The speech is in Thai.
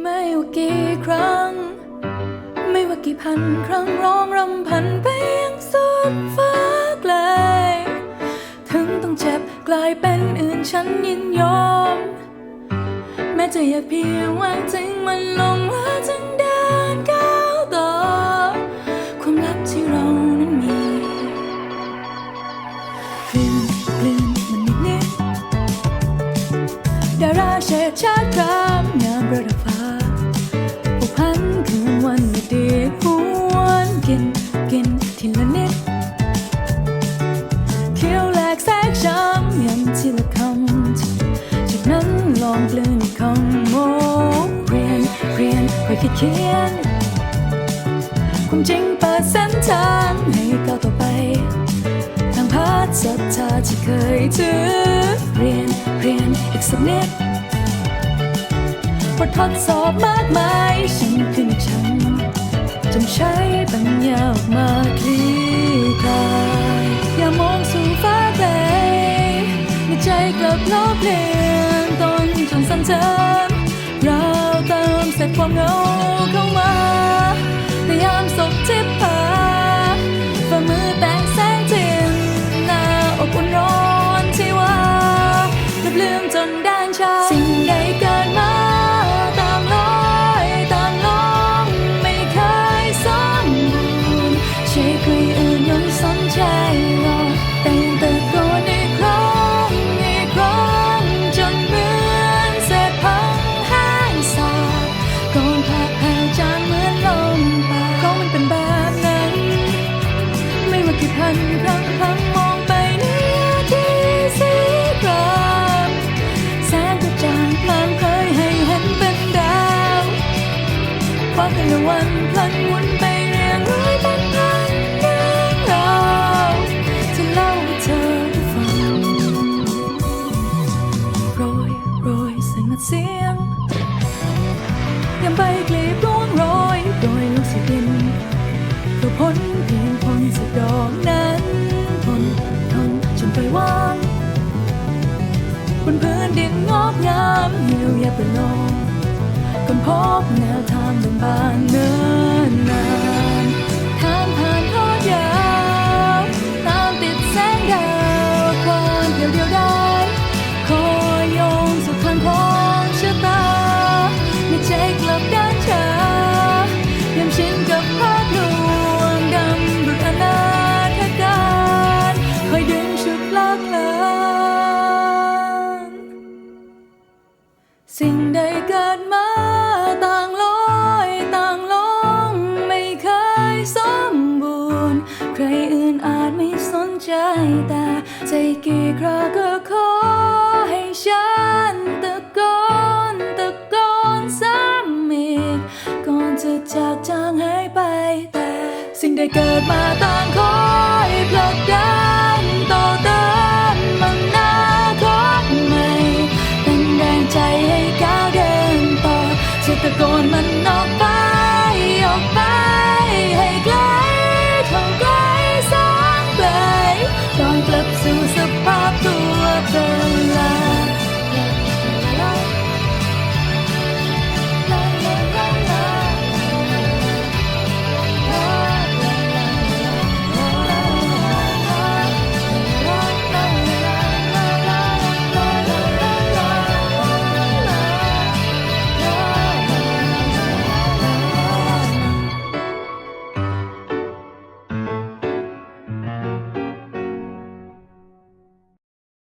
ไม่ว่ากี่ครั้ง ไม่ว่ากี่พันครั้งร้องรำพันไปยังสุดฟ้าไกล ถึงต้องเจ็บกลายเป็นอื่นฉันยินยอม แม้จะอยากเพียงวางทิ้งมันลงแล้วจึงเดินก้าวต่อ ความลับที่เรานั้นมีกลืนกลืน กินกินทีละนิดเคี้ยวแหลกแทรกช้ำยำทีละคำจากนั้นลองกลืนคำโมเรียนเรียนค่อยคิดเขียนความจริงเปิดเส้นทางให้ก้าวต่อไปทางพาดศรัทธาที่เคยถือเรียนเรียนอีกสักนิดบททดสอบมากมายฉันขึ้นฉันจ กลับลบเลียนตนจนสั่นเทิมเราเติมเสร็จความเหงาเข้ามา วันพลันหมุนไปเรียงร้อยเป็นพันเรื่องราวที่เล่าให้เธอฟังโรยโรยเสียงอัดเสียงยังใบกลีบร่วงโรยโดยลูกสีดินเพื่อพ้นเพียงพ้นสักดอกนั้นพ้นทนจนไปว่างบนพื้นดินงอกงาม พบแนวทางเดินบานเนิน ใจแต่จกี่ครั้งก็ขอให้ฉันตะโกนตะโกนซ้ำอีกก่อนจะจากจางหายไปแต่ สิ่งใดเกิดมาต่างคอยผลักดันต่อเติมมันนาคตใหม่เป็นแรงใจให้ก้าวเดินต่อจะตะโกนมันออกไป